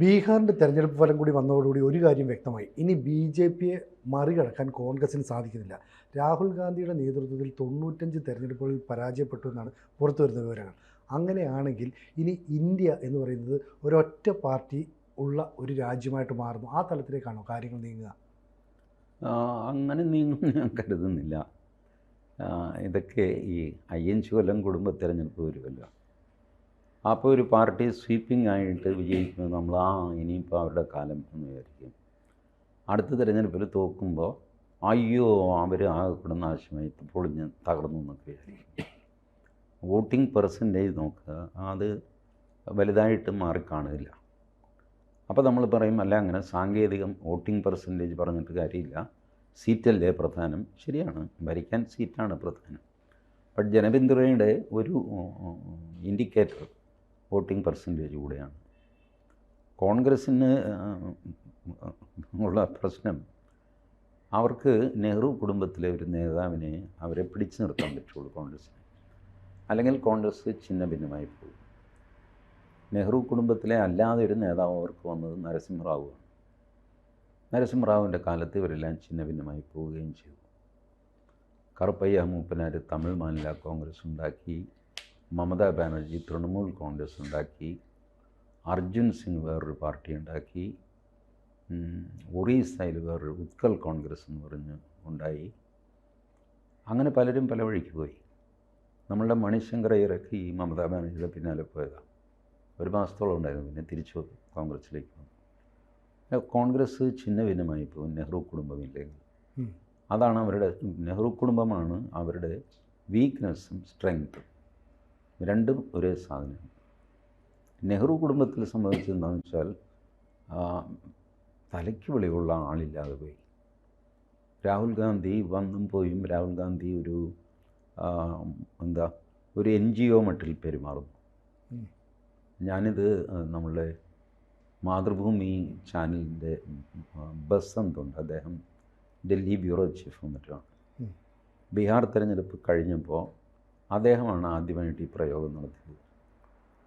ബീഹാറിന്റെ തെരഞ്ഞെടുപ്പ് ഫലം കൂടി വന്നതോടുകൂടി ഒരു കാര്യം വ്യക്തമായി. ഇനി ബി ജെ പിയെ മറികടക്കാൻ കോൺഗ്രസിന് സാധിക്കുന്നില്ല. രാഹുൽ ഗാന്ധിയുടെ നേതൃത്വത്തിൽ തൊണ്ണൂറ്റഞ്ച് തെരഞ്ഞെടുപ്പുകളിൽ പരാജയപ്പെട്ടു എന്നാണ് പുറത്തുവരുന്ന വിവരങ്ങൾ. അങ്ങനെയാണെങ്കിൽ ഇനി ഇന്ത്യ എന്ന് പറയുന്നത് ഒരൊറ്റ പാർട്ടി ഉള്ള ഒരു രാജ്യമായിട്ട് മാറുന്നു. ആ തലത്തിലേക്കാണോ കാര്യങ്ങൾ നീങ്ങുക? അങ്ങനെ നീങ്ങും ഞാൻ കരുതുന്നില്ല. ഇതൊക്കെ ഈ അയ്യഞ്ച് കൊല്ലം കുടുംബ തിരഞ്ഞെടുപ്പ് വരുമല്ലോ. അപ്പോൾ ഒരു പാർട്ടി സ്വീപ്പിംഗ് ആയിട്ട് വിജയിക്കുമ്പോൾ നമ്മൾ ആ ഇനിയിപ്പോൾ അവരുടെ കാലം എന്ന് വിചാരിക്കും. അടുത്ത തിരഞ്ഞെടുപ്പിൽ തോക്കുമ്പോൾ അയ്യോ അവർ ആകെ ആവശ്യമായി നാശമായി പൊളിഞ്ഞ് തകർന്നു എന്നൊക്കെ വിചാരിക്കും. വോട്ടിംഗ് പെർസെന്റേജ് നോക്കുക അത് വലുതായിട്ട് മാറിക്കാണില്ല അപ്പോൾ നമ്മൾ പറയും അല്ല അങ്ങനെ സാങ്കേതികം വോട്ടിംഗ് പെർസെന്റേജ് പറഞ്ഞിട്ട് കാര്യമില്ല. സീറ്റല്ലേ പ്രധാനം? ശരിയാണ്. ഭരിക്കാൻ സീറ്റാണ് പ്രധാനം. ബട്ട് ജനപിന്തുണയുടെ ഒരു ഇൻഡിക്കേറ്റർ വോട്ടിംഗ് പെർസെന്റേജ് കൂടെയാണ്. കോൺഗ്രസ്സിന് ഉള്ള പ്രശ്നം അവർക്ക് നെഹ്റു കുടുംബത്തിലെ ഒരു നേതാവിനെ അവരെ പിടിച്ചു നിർത്താൻ പറ്റുള്ളൂ കോൺഗ്രസ്സിന്. അല്ലെങ്കിൽ കോൺഗ്രസ് ചിഹ്ന ഭിന്നമായി പോകും. നെഹ്റു കുടുംബത്തിലെ അല്ലാതെ ഒരു നേതാവ് അവർക്ക് വന്നത് നരസിംഹറാവുവാണ് നരസിംഹറാവുവിന്റെ കാലത്ത് ഇവരെല്ലാം ചിഹ്ന ഭിന്നമായി പോവുകയും ചെയ്തു. കറുപ്പയ്യ മൂപ്പനാർ തമിഴ് മാനില കോൺഗ്രസ് ഉണ്ടാക്കി മമതാ ബാനർജി തൃണമൂൽ കോൺഗ്രസ് ഉണ്ടാക്കി അർജുൻ സിംഗ് വേറൊരു പാർട്ടി ഉണ്ടാക്കി ഒറീസയിൽ വേറൊരു ഉത്കൽ കോൺഗ്രസ് എന്ന് പറഞ്ഞ് ഉണ്ടായി. അങ്ങനെ പലരും പല വഴിക്ക് പോയി. നമ്മളുടെ മണിശങ്കർ ഇറക്കി മമതാ ബാനർജിയുടെ പിന്നാലെ പോയതാണ് ഒരു മാസത്തോളം ഉണ്ടായിരുന്നു പിന്നെ തിരിച്ചു കോൺഗ്രസ്സിലേക്ക് വന്നു. കോൺഗ്രസ് ചിഹ്ന ഭിന്നമായി പോകും നെഹ്റു കുടുംബമില്ലെങ്കിൽ. അതാണ് അവരുടെ നെഹ്റു കുടുംബമാണ് അവരുടെ വീക്ക്നെസ്സും സ്ട്രെങ്ത്തും രണ്ടും ഒരേ സാധനമാണ്. നെഹ്റു കുടുംബത്തിൽ സംബന്ധിച്ച് എന്താണെന്ന് വെച്ചാൽ തലയ്ക്ക് വെളിവുള്ള ആളില്ലാതെ പോയി. രാഹുൽ ഗാന്ധി വന്നും പോയും രാഹുൽ ഗാന്ധി ഒരു എന്താ ഒരു എൻ ജി ഒ മട്ടിൽ പെരുമാറുന്നു. ഞാനിത് നമ്മളുടെ മാതൃഭൂമി ചാനലിന്റെ ബസ് ഉണ്ട് അദ്ദേഹം ഡൽഹി ബ്യൂറോ ചീഫ് മറ്റുമാണ്. ബീഹാർ തെരഞ്ഞെടുപ്പ് കഴിഞ്ഞപ്പോൾ അദ്ദേഹമാണ് ആദ്യമായിട്ട് ഈ പ്രയോഗം നടത്തിയത്.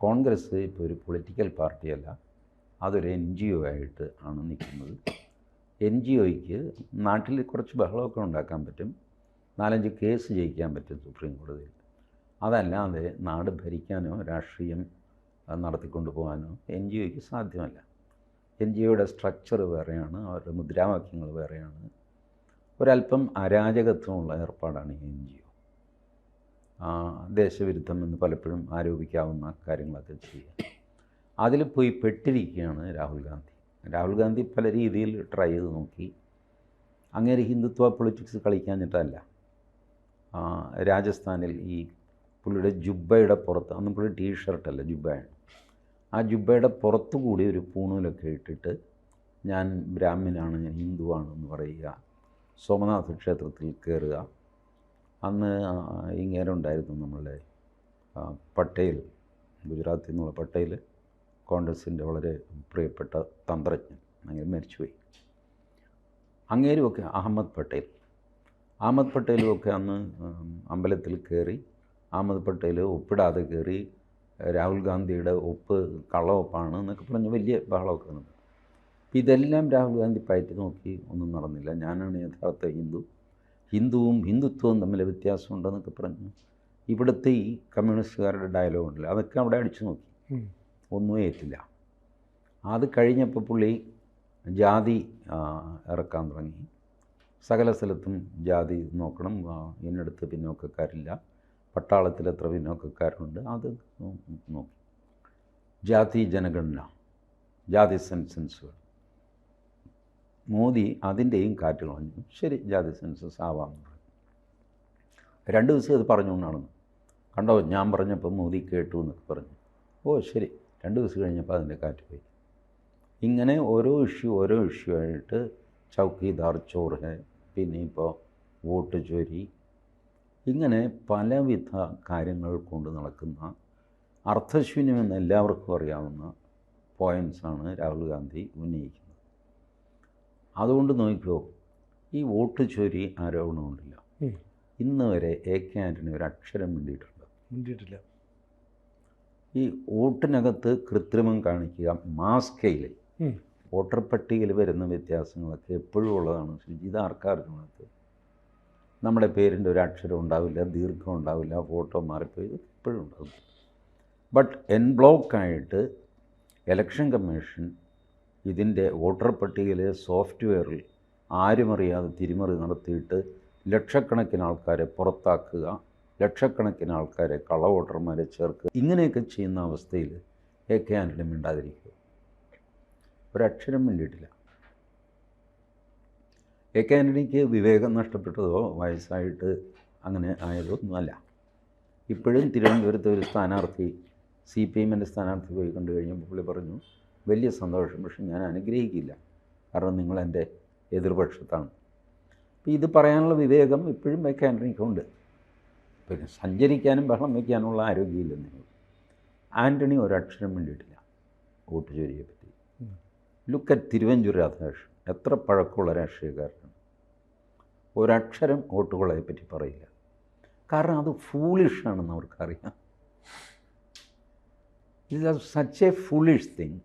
കോൺഗ്രസ് ഇപ്പോൾ ഒരു പൊളിറ്റിക്കൽ പാർട്ടിയല്ല. അതൊരു എൻ ജി ഒ ആയിട്ട് ആണ് നിൽക്കുന്നത്. എൻ ജി ഒയ്ക്ക് നാട്ടിൽ കുറച്ച് ബഹളമൊക്കെ ഉണ്ടാക്കാൻ പറ്റും. നാലഞ്ച് കേസ് ജയിക്കാൻ പറ്റും സുപ്രീം കോടതിയിൽ. അതല്ലാതെ നാട് ഭരിക്കാനോ രാഷ്ട്രീയം നടത്തിക്കൊണ്ടു പോകാനോ എൻ ജി ഒയ്ക്ക് സാധ്യമല്ല. എൻ ജി ഒയുടെ സ്ട്രക്ചർ വേറെയാണ് അവരുടെ മുദ്രാവാക്യങ്ങൾ വേറെയാണ്. ഒരല്പം അരാജകത്വമുള്ള ഏർപ്പാടാണ് ഈ എൻ ജി ഒ. ദേശവിരുദ്ധം എന്ന് പലപ്പോഴും ആരോപിക്കാവുന്ന കാര്യങ്ങളൊക്കെ ചെയ്യുക. അതിൽ പോയി പെട്ടിരിക്കുകയാണ് രാഹുൽ ഗാന്ധി. രാഹുൽ ഗാന്ധി പല രീതിയിൽ ട്രൈ ചെയ്ത് നോക്കി. അങ്ങേര് ഹിന്ദുത്വ പൊളിറ്റിക്സ് കളിക്കാഞ്ഞിട്ടല്ല. രാജസ്ഥാനിൽ ഈ പുള്ളിയുടെ ജുബയുടെ പുറത്ത് അന്ന് പുള്ളി ടീ ഷർട്ടല്ല ജുബയാണ്. ആ ജുബയുടെ പുറത്തു കൂടി ഒരു പൂണൂലൊക്കെ ഇട്ടിട്ട് ഞാൻ ബ്രാഹ്മിനാണ് ഞാൻ ഹിന്ദുവാണെന്ന് പറയുക സോമനാഥ ക്ഷേത്രത്തിൽ കയറുക അന്ന് ഇങ്ങനെ ഉണ്ടായിരുന്നു നമ്മളുടെ പട്ടേൽ ഗുജറാത്തിൽ നിന്നുള്ള പട്ടേൽ കോൺഗ്രസിന്റെ വളരെ പ്രിയപ്പെട്ട തന്ത്രജ്ഞൻ. അങ്ങനെ മരിച്ചുപോയി. അങ്ങേരുമൊക്കെ അഹമ്മദ് പട്ടേൽ. അഹമ്മദ് പട്ടേലും ഒക്കെ അന്ന് അമ്പലത്തിൽ കയറി അഹമ്മദ് പട്ടേൽ ഒപ്പിടാതെ കയറി രാഹുൽ ഗാന്ധിയുടെ ഒപ്പ് കള്ളവൊപ്പാണ് എന്നൊക്കെ പറഞ്ഞ് വലിയ ബഹളമൊക്കെ നടന്നു. ഇതെല്ലാം രാഹുൽ ഗാന്ധി പയറ്റി നോക്കി ഒന്നും നടന്നില്ല. ഞാനാണ് യഥാർത്ഥ ഹിന്ദു. ഹിന്ദുവും ഹിന്ദുത്വവും തമ്മിൽ വ്യത്യാസമുണ്ടെന്നൊക്കെ പറഞ്ഞു. ഇവിടുത്തെ ഈ കമ്മ്യൂണിസ്റ്റുകാരുടെ ഡയലോഗ് ഉണ്ടല്ലോ. അതൊക്കെ അവിടെ അടിച്ചു നോക്കി. ഒന്നും ഏറ്റില്ല. അത് കഴിഞ്ഞപ്പോൾ പുള്ളി ജാതി ഇറക്കാൻ തുടങ്ങി. സകല സ്ഥലത്തും ജാതി നോക്കണം. എന്നിടത്ത് പിന്നോക്കക്കാരില്ല. പട്ടാളത്തിൽ എത്ര പിന്നോക്കക്കാരുണ്ട്? അത് നോക്കി. ജാതി ജനഗണന ജാതി സെൻസൻസുകൾ മോദി അതിന്റെയും കാറ്റ് കളഞ്ഞു ശരി ജാതി സെൻസസ് ആവാം. രണ്ട് ദിവസം അത് പറഞ്ഞുകൊണ്ടാണ് കണ്ടോ ഞാൻ പറഞ്ഞപ്പോൾ മോദി കേട്ടു എന്നൊക്കെ പറഞ്ഞു. ഓ ശരി രണ്ട് ദിവസം കഴിഞ്ഞപ്പോൾ അതിന്റെ കാറ്റ് പോയി. ഇങ്ങനെ ഓരോ ഇഷ്യൂ ഓരോ ഇഷ്യൂ ആയിട്ട് ചൗക്കിദാർ ചോർ പിന്നെ ഇപ്പോൾ വോട്ട് ചോരി ഇങ്ങനെ പലവിധ കാര്യങ്ങൾ കൊണ്ട് നടക്കുന്ന അർത്ഥശൂന്യമെന്ന് എല്ലാവർക്കും അറിയാവുന്ന പോയിൻസാണ് രാഹുൽ ഗാന്ധി ഉന്നയിക്കുന്നത്. അതുകൊണ്ട് നോക്കിയോ ഈ വോട്ട് ചോരി ആരോപണമുണ്ടല്ല. ഇന്ന് വരെ എ കെ ആന്റണി ഒരു അക്ഷരം മിണ്ടിയിട്ടുണ്ട്. മിണ്ടിയിട്ടില്ല. ഈ വോട്ടിനകത്ത് കൃത്രിമം കാണിക്കുക മാസ്കയിൽ. വോട്ടർ പട്ടികയിൽ വരുന്ന വ്യത്യാസങ്ങളൊക്കെ എപ്പോഴും ഉള്ളതാണ്. ഇത് ആർക്കാർക്കുള്ളത് നമ്മുടെ പേരിന്റെ ഒരു അക്ഷരം ഉണ്ടാവില്ല ദീർഘം ഉണ്ടാവില്ല ഫോട്ടോ മാറിപ്പോയി എപ്പോഴും ഉണ്ടാവും. ബട്ട് എൻ ബ്ലോക്കായിട്ട് ഇലക്ഷൻ കമ്മീഷൻ ഇതിന്റെ വോട്ടർ പട്ടികയിലെ സോഫ്റ്റ്വെയറിൽ ആരും അറിയാതെ തിരിമറി നടത്തിയിട്ട് ലക്ഷക്കണക്കിന് ആൾക്കാരെ പുറത്താക്കുക ലക്ഷക്കണക്കിന് ആൾക്കാരെ കള്ള വോട്ടർമാരെ ചേർക്കുക ഇങ്ങനെയൊക്കെ ചെയ്യുന്ന അവസ്ഥയിൽ എ കെ ആന്റണി മിണ്ടാതിരിക്കുക. ഒരക്ഷരം വേണ്ടിയിട്ടില്ല എ കെ ആന്റണിക്ക് വിവേകം നഷ്ടപ്പെട്ടതോ വയസ്സായിട്ട് അങ്ങനെ ആയതോ ഒന്നുമല്ല. ഇപ്പോഴും തിരുവനന്തപുരത്ത് ഒരു സ്ഥാനാർത്ഥി സി പി എമ്മിന്റെ സ്ഥാനാർത്ഥി പോയി കണ്ടു കഴിഞ്ഞപ്പോൾ പുള്ളി പറഞ്ഞു വലിയ സന്തോഷം. പക്ഷെ ഞാൻ അനുഗ്രഹിക്കില്ല. കാരണം നിങ്ങൾ എന്റെ എതിർപക്ഷത്താണ്. അപ്പോൾ ഇത് പറയാനുള്ള വിവേകം ഇപ്പോഴും കെ പിന്നെ സഞ്ചരിക്കാനും ബഹളം വയ്ക്കാനുള്ള ആരോഗ്യമില്ല നിങ്ങൾ. ആന്റണി ഒരക്ഷരം വേണ്ടിയിട്ടില്ല വോട്ട് ചോരിയെ പറ്റി. Look at Thiruvanchoor Radhakrishnan. എത്ര പഴക്കമുള്ള രാഷ്ട്രീയക്കാരനാണ്. ഒരക്ഷരം വോട്ടുകളെ പറ്റി പറയില്ല. കാരണം അത് ഫൂളിഷാണെന്ന് അവർക്കറിയാം. It is such a foolish thing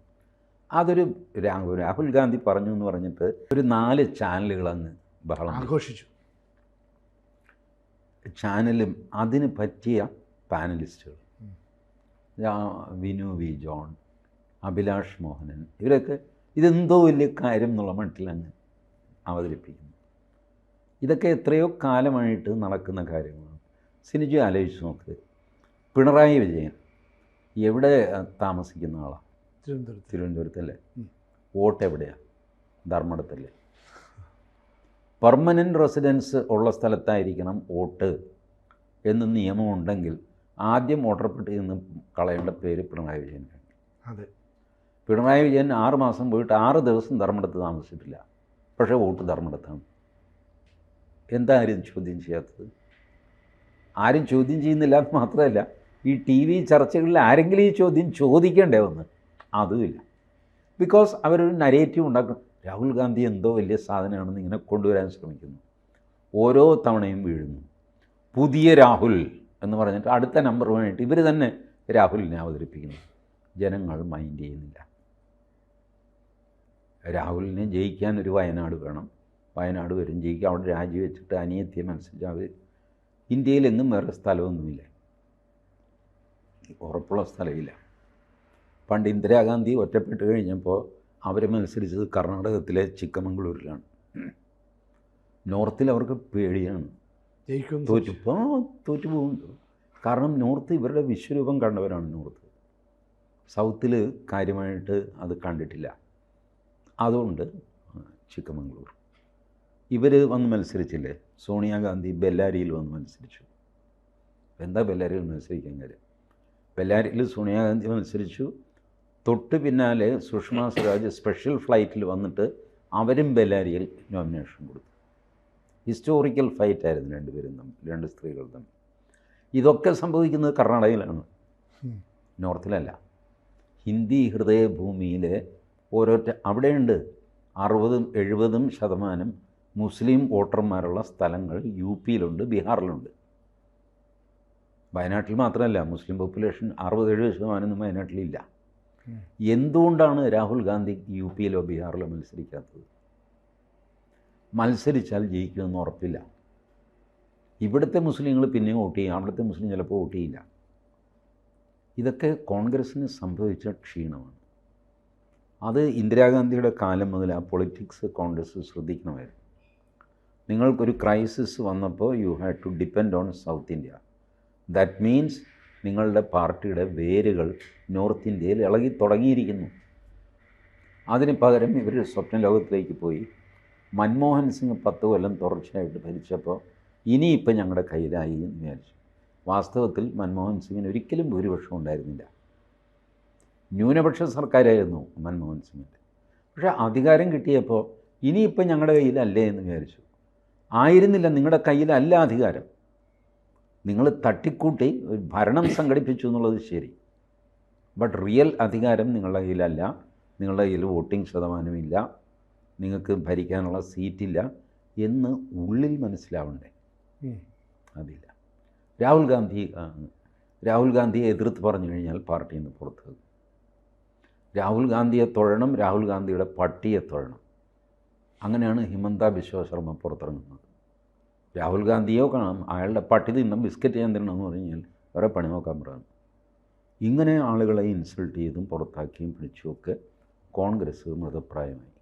അതൊരു രാഹുൽ ഗാന്ധി പറഞ്ഞു എന്ന് പറഞ്ഞിട്ട് ഒരു നാല് ചാനലുകൾ അങ്ങ് ബഹളം ആഘോഷിച്ചു. ചാനലും അതിന് പറ്റിയ പാനലിസ്റ്റുകൾ. വിനു വി ജോൺ അഭിലാഷ് മോഹനൻ ഇവരൊക്കെ ഇതെന്തോ വലിയ കാര്യം എന്നുള്ള മട്ടിൽ അങ്ങ് അവതരിപ്പിക്കുന്നു. ഇതൊക്കെ എത്രയോ കാലമായിട്ട് നടക്കുന്ന കാര്യങ്ങളാണ്. സിനിജു ആലോചിച്ച് നോക്ക്. പിണറായി വിജയൻ എവിടെ താമസിക്കുന്ന ആളാണ് തിരുവനന്തപുരത്ത്. തിരുവനന്തപുരത്തല്ലേ. വോട്ട് എവിടെയാണ് ധർമ്മടത്തല്ലേ? പെർമനന്റ് റെസിഡൻസ് ഉള്ള സ്ഥലത്തായിരിക്കണം വോട്ട് എന്ന് നിയമമുണ്ടെങ്കിൽ ആദ്യം വോട്ടർ പട്ടികയിൽ നിന്ന് കളയേണ്ട പേര് പിണറായി വിജയനാണ് അതെ. പിണറായി വിജയൻ ആറ് മാസം പോയിട്ട് ആറ് ദിവസം ധർമ്മടത്ത് താമസിച്ചിട്ടില്ല. പക്ഷേ വോട്ട് ധർമ്മടത്താണ്. എന്താ ആരും ചോദ്യം ചെയ്യാത്തത്? ആരും ചോദ്യം ചെയ്യുന്നില്ല എന്ന് മാത്രമല്ല ഈ ടി വി ചർച്ചകളിൽ ആരെങ്കിലും ഈ ചോദ്യം ചോദിക്കേണ്ടേ വന്ന് അതുമില്ല ബിക്കോസ് അവരൊരു നരേറ്റീവ് ഉണ്ടാക്കണം രാഹുൽ ഗാന്ധി എന്തോ വലിയ സാധനമാണെന്ന് ഇങ്ങനെ കൊണ്ടുവരാൻ ശ്രമിക്കുന്നു. ഓരോ തവണയും വീഴുന്നു. പുതിയ രാഹുൽ എന്ന് പറഞ്ഞിട്ട് അടുത്ത നമ്പർ നമ്പറുമായിട്ട് ഇവർ തന്നെ രാഹുലിനെ അവതരിപ്പിക്കുന്നു. ജനങ്ങൾ മൈൻഡ് ചെയ്യുന്നില്ല. രാഹുലിനെ ജയിക്കാൻ ഒരു വയനാട് വേണം. വയനാട് വരും ജയിക്കുക അവിടെ രാജിവെച്ചിട്ട് അനിയത്തിയെ മനസ്സിലാക്കി അവർ ഇന്ത്യയിലെങ്ങും വേറെ സ്ഥലമൊന്നുമില്ല. ഉറപ്പുള്ള സ്ഥലമില്ല. പണ്ട് ഇന്ദിരാഗാന്ധി ഒറ്റപ്പെട്ട് കഴിഞ്ഞപ്പോൾ അവർ മത്സരിച്ചത് കർണാടകത്തിലെ ചിക്കമംഗളൂരിലാണ്. നോർത്തിൽ അവർക്ക് പേടിയാണ്. തോറ്റുപ്പോൾ തോറ്റു പോകുന്നുണ്ട് കാരണം നോർത്ത് ഇവരുടെ വിശ്വരൂപം കണ്ടവരാണ് നോർത്ത്. സൗത്തിൽ കാര്യമായിട്ട് അത് കണ്ടിട്ടില്ല. അതുകൊണ്ട് ചിക്കമംഗ്ലൂർ ഇവർ വന്ന് മത്സരിച്ചില്ലേ? സോണിയാഗാന്ധി ബെല്ലാരിയിൽ വന്ന് മത്സരിച്ചു. എന്താ ബെല്ലാരിയിൽ മത്സരിക്കാൻ കാര്യം? ബെല്ലാരിയിൽ സോണിയാഗാന്ധി മത്സരിച്ചു. തൊട്ട് പിന്നാലെ സുഷമ സ്വരാജ് സ്പെഷ്യൽ ഫ്ലൈറ്റിൽ വന്നിട്ട് അവരും ബെലാരിയിൽ നോമിനേഷൻ കൊടുത്തു. ഹിസ്റ്റോറിക്കൽ ഫൈറ്റ് ആയിരുന്നു രണ്ടുപേരും തമ്മിൽ രണ്ട് സ്ത്രീകൾ തമ്മിൽ. ഇതൊക്കെ സംഭവിക്കുന്നത് കർണാടകയിലാണ്. നോർത്തിലല്ല. ഹിന്ദി ഹൃദയഭൂമിയിലെ ഓരോറ്റ അവിടെയുണ്ട് അറുപതും എഴുപതും ശതമാനം മുസ്ലിം വോട്ടർമാരുള്ള സ്ഥലങ്ങൾ യു പിയിലുണ്ട് ബീഹാറിലുണ്ട്. വയനാട്ടിൽ മാത്രമല്ല മുസ്ലിം പോപ്പുലേഷൻ അറുപത് എഴുപത് ശതമാനം വയനാട്ടിലില്ല. എന്തുകൊണ്ടാണ് രാഹുൽ ഗാന്ധി യു പിയിലോ ബീഹാറിലോ മത്സരിക്കാത്തത്? മത്സരിച്ചാൽ ജയിക്കുമെന്ന് ഉറപ്പില്ല. ഇവിടുത്തെ മുസ്ലിങ്ങൾ പിന്നെയും വോട്ട് ചെയ്യും അവിടുത്തെ മുസ്ലിം ചിലപ്പോൾ വോട്ട് ചെയ്യില്ല. ഇതൊക്കെ കോൺഗ്രസ്സിന് സംഭവിച്ച ക്ഷീണമാണ്. അത് ഇന്ദിരാഗാന്ധിയുടെ കാലം മുതൽ ആ പൊളിറ്റിക്സ് കോൺഗ്രസ് ശ്രദ്ധിക്കണമായിരുന്നു. നിങ്ങൾക്കൊരു ക്രൈസിസ് വന്നപ്പോൾ you had to depend on south India. That means നിങ്ങളുടെ പാർട്ടിയുടെ വേരുകൾ നോർത്ത് ഇന്ത്യയിൽ ഇളകി തുടങ്ങിയിരിക്കുന്നു. അതിന് പകരം ഇവർ സ്വപ്ന ലോകത്തിലേക്ക് പോയി. മൻമോഹൻ സിംഗ് പത്ത് കൊല്ലം തുടർച്ചയായിട്ട് ഭരിച്ചപ്പോൾ ഇനിയിപ്പോൾ ഞങ്ങളുടെ കയ്യിലായി എന്ന് വിചാരിച്ചു. വാസ്തവത്തിൽ മൻമോഹൻ സിംഗിന് ഒരിക്കലും ഭൂരിപക്ഷം ഉണ്ടായിരുന്നില്ല. ന്യൂനപക്ഷ സർക്കാരായിരുന്നു മൻമോഹൻ സിംഗിന്റെ. പക്ഷേ അധികാരം കിട്ടിയപ്പോൾ ഇനിയിപ്പോൾ ഞങ്ങളുടെ കയ്യിലല്ലേ എന്ന് വിചാരിച്ചു. ആയിരുന്നില്ല നിങ്ങളുടെ കയ്യിലല്ല അധികാരം. നിങ്ങൾ തട്ടിക്കൂട്ടി ഭരണം സംഘടിപ്പിച്ചു എന്നുള്ളത് ശരി. ബട്ട് റിയൽ അധികാരം നിങ്ങളുടെ കയ്യിലല്ല. നിങ്ങളുടെ കയ്യിൽ വോട്ടിംഗ് ശതമാനമില്ല നിങ്ങൾക്ക് ഭരിക്കാനുള്ള സീറ്റില്ല എന്ന് ഉള്ളിൽ മനസ്സിലാവണ്ടേ? അതില്ല. രാഹുൽ ഗാന്ധി രാഹുൽ ഗാന്ധിയെ എതിർത്ത് പറഞ്ഞു കഴിഞ്ഞാൽ പാർട്ടിയിൽ നിന്ന് പുറത്ത്. രാഹുൽ ഗാന്ധിയെ തൊഴണം രാഹുൽ ഗാന്ധിയുടെ പട്ടിയെ തൊഴണം. അങ്ങനെയാണ് ഹിമന്ത ബിശ്വ ശർമ്മ പുറത്തിറങ്ങുന്നത്. രാഹുൽ ഗാന്ധിയോ കാണാം. അയാളുടെ പട്ടി തിന്നും ബിസ്ക്കറ്റ് ചെയ്യാൻ എന്ന് പറഞ്ഞു കഴിഞ്ഞാൽ വേറെ പണി നോക്കാൻ പറയുന്നു ഇങ്ങനെ ആളുകളെ ഇൻസൾട്ട് ചെയ്തും പുറത്താക്കിയും പിടിച്ചുമൊക്കെ കോൺഗ്രസ് മൃതപ്രായമായി.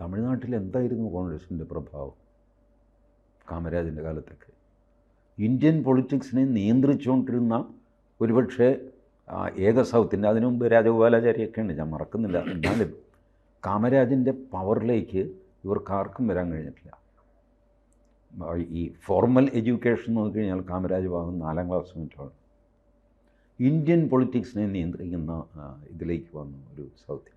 തമിഴ്നാട്ടിൽ എന്തായിരുന്നു കോൺഗ്രസിന്റെ പ്രഭാവം? കാമരാജിന്റെ കാലത്തൊക്കെ. ഇന്ത്യൻ പൊളിറ്റിക്സിനെ നിയന്ത്രിച്ചുകൊണ്ടിരുന്ന ഒരുപക്ഷെ ഏക സൗത്തിന്റെ അതിനു മുമ്പ് രാജഗോപാലാചാരിയൊക്കെ ഉണ്ട്. ഞാൻ മറക്കുന്നില്ല. എന്നാലും കാമരാജിന്റെ പവറിലേക്ക് ഇവർക്ക് ആർക്കും വരാൻ കഴിഞ്ഞിട്ടില്ല. ഈ ഫോർമൽ എഡ്യൂക്കേഷൻ നോക്കിക്കഴിഞ്ഞാൽ കാമരാജ് ഭാഗം നാലാം ക്ലാസ് മറ്റാണ് ഇന്ത്യൻ പൊളിറ്റിക്സിനെ നിയന്ത്രിക്കുന്ന ഇതിലേക്ക് വന്നു ഒരു സൗത്തിൽ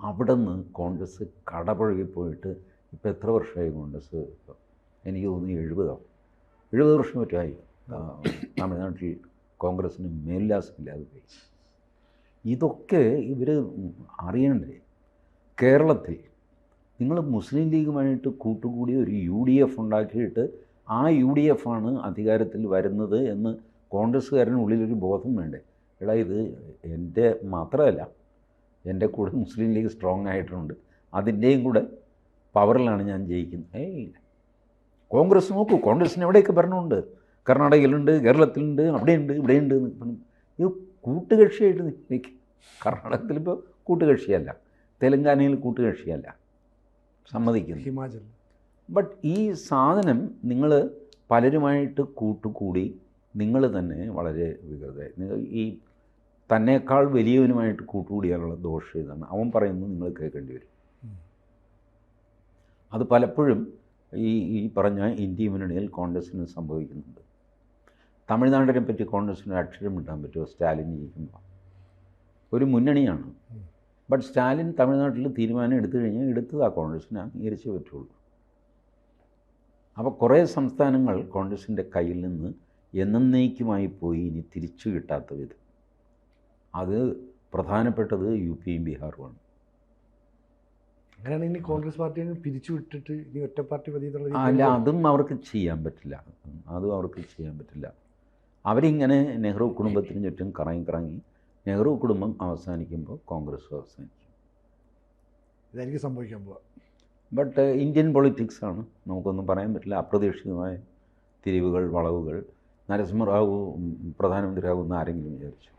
അവിടെ നിന്ന് കോൺഗ്രസ് കടപുഴകി പോയിട്ട് ഇപ്പോൾ എത്ര വർഷമായി കോൺഗ്രസ്? എനിക്ക് തോന്നുന്നു എഴുപതാവും. എഴുപത് വർഷം മറ്റായി. തമിഴ്നാട്ടിൽ കോൺഗ്രസ്സിന് മേൽലാസമില്ലാതെ പോയി. ഇതൊക്കെ ഇവർ അറിയണ്ടേ? കേരളത്തിൽ നിങ്ങൾ മുസ്ലിം ലീഗുമായിട്ട് കൂട്ടുകൂടി ഒരു യു ഡി എഫ് ഉണ്ടാക്കിയിട്ട് ആ യു ഡി എഫ് ആണ് അധികാരത്തിൽ വരുന്നത് എന്ന് കോൺഗ്രസ്സുകാരനുള്ളിലൊരു ബോധം വേണ്ടേ? എടാ ഇത് എന്റെ മാത്രമല്ല എന്റെ കൂടെ മുസ്ലിം ലീഗ് സ്ട്രോങ് ആയിട്ടുണ്ട്. അതിന്റെയും കൂടെ പവറിലാണ് ഞാൻ ജയിക്കുന്നത്. ഏയ് കോൺഗ്രസ് നോക്കൂ കോൺഗ്രസ്സിന് എവിടെയൊക്കെ ഭരണമുണ്ട്? കർണാടകയിലുണ്ട് കേരളത്തിലുണ്ട് അവിടെയുണ്ട് ഇവിടെയുണ്ട് ഇത് കൂട്ടുകക്ഷിയായിട്ട് നിൽക്കും. കർണാടകത്തിലിപ്പോൾ കൂട്ടുകക്ഷിയല്ല തെലങ്കാനയിൽ കൂട്ടുകക്ഷിയല്ല. സമ്മതിക്കുന്നു. ഹിമാചൽ ബട്ട് ഈ സാധനം നിങ്ങൾ പലരുമായിട്ട് കൂട്ടുകൂടി നിങ്ങൾ തന്നെ വളരെ വികൃതമായി നിങ്ങൾ ഈ തന്നെക്കാൾ വലിയവനുമായിട്ട് കൂട്ടുകൂടിയാലുള്ള ദോഷം ഇതാണ് അവൻ പറയുന്നത് നിങ്ങൾ കേൾക്കേണ്ടി വരും. അത് പലപ്പോഴും ഈ ഈ പറഞ്ഞ ഇന്ത്യ മുന്നണിയിൽ കോൺഗ്രസ്സിന് സംഭവിക്കുന്നുണ്ട്. തമിഴ്നാടിനെ പറ്റി കോൺഗ്രസ്സിന് അക്ഷരം കിട്ടാൻ പറ്റുമോ? സ്റ്റാലിൻ ജയിക്കുമ്പോൾ ഒരു മുന്നണിയാണ്. ബട്ട് സ്റ്റാലിൻ തമിഴ്നാട്ടിൽ തീരുമാനം എടുത്തു കഴിഞ്ഞാൽ എടുത്തത് ആ കോൺഗ്രസ്സിനെ അംഗീകരിച്ചേ പറ്റുള്ളൂ. അപ്പോൾ കുറേ സംസ്ഥാനങ്ങൾ കോൺഗ്രസിന്റെ കയ്യിൽ നിന്ന് എന്നേക്കുമായി പോയി ഇനി തിരിച്ചു കിട്ടാത്ത വിധം. അത് പ്രധാനപ്പെട്ടത് യു പിയും ബീഹാറുമാണ്. അങ്ങനെയാണ് ഇനി കോൺഗ്രസ് പാർട്ടി പിരിച്ചു വിട്ടിട്ട് ഇനി ഒറ്റ പാർട്ടി മതി അല്ല അതും അവർക്ക് ചെയ്യാൻ പറ്റില്ല. അതും അവർക്ക് ചെയ്യാൻ പറ്റില്ല. അവരിങ്ങനെ നെഹ്റു കുടുംബത്തിന് ചുറ്റും കറങ്ങി കറങ്ങി നെഹ്റു കുടുംബം അവസാനിക്കുമ്പോൾ കോൺഗ്രസ് അവസാനിക്കും. ഇതായിരിക്കും സംഭവിക്കാൻ പോവുക. ബട്ട് ഇന്ത്യൻ പൊളിറ്റിക്സ് ആണ്. നമുക്കൊന്നും പറയാൻ പറ്റില്ല. അപ്രതീക്ഷിതമായ തിരിവുകൾ വളവുകൾ. നരസിംഹറാവു റാവു പ്രധാനമന്ത്രിയാകുന്ന ആരെങ്കിലും വിചാരിച്ചു?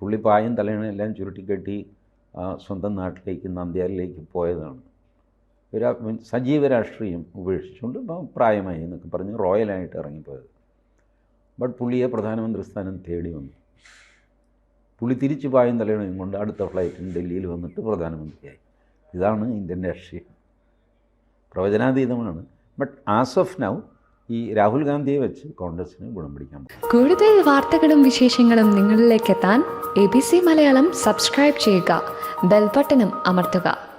പുള്ളി പായും തലയണ എല്ലാം ചുരുട്ടിക്കെട്ടി സ്വന്തം നാട്ടിലേക്ക് നന്ദ്യാലിലേക്ക് പോയതാണ്. ഒരു സജീവ രാഷ്ട്രീയം ഉപേക്ഷിച്ചുകൊണ്ട് പ്രായമായി എന്നൊക്കെ പറഞ്ഞ് റോയലായിട്ട് ഇറങ്ങിപ്പോയത്. ബട്ട് പുള്ളിയെ പ്രധാനമന്ത്രി സ്ഥാനം തേടി വന്നു. പുള്ളി തിരിച്ചു പായും തലയണയും കൊണ്ട് അടുത്ത ഫ്ലൈറ്റിന് ഡൽഹിയിൽ വന്നിട്ട് പ്രധാനമന്ത്രിയായി. ഇതാണ് ഇന്ത്യൻ രാഷ്ട്രീയം. പ്രവചനാതീതമാണ്. ബട്ട് ആസ് ഓഫ് നൗ ഈ രാഹുൽ ഗാന്ധിയെ വെച്ച് കോൺഗ്രസിന് ഗുണം പിടിക്കാൻ കൂടുതൽ വാർത്തകളും വിശേഷങ്ങളും നിങ്ങളിലേക്ക് എത്താൻ A B C Malayalam subscribe ചെയ്യുക. ബെൽബട്ടനും അമർത്തുക.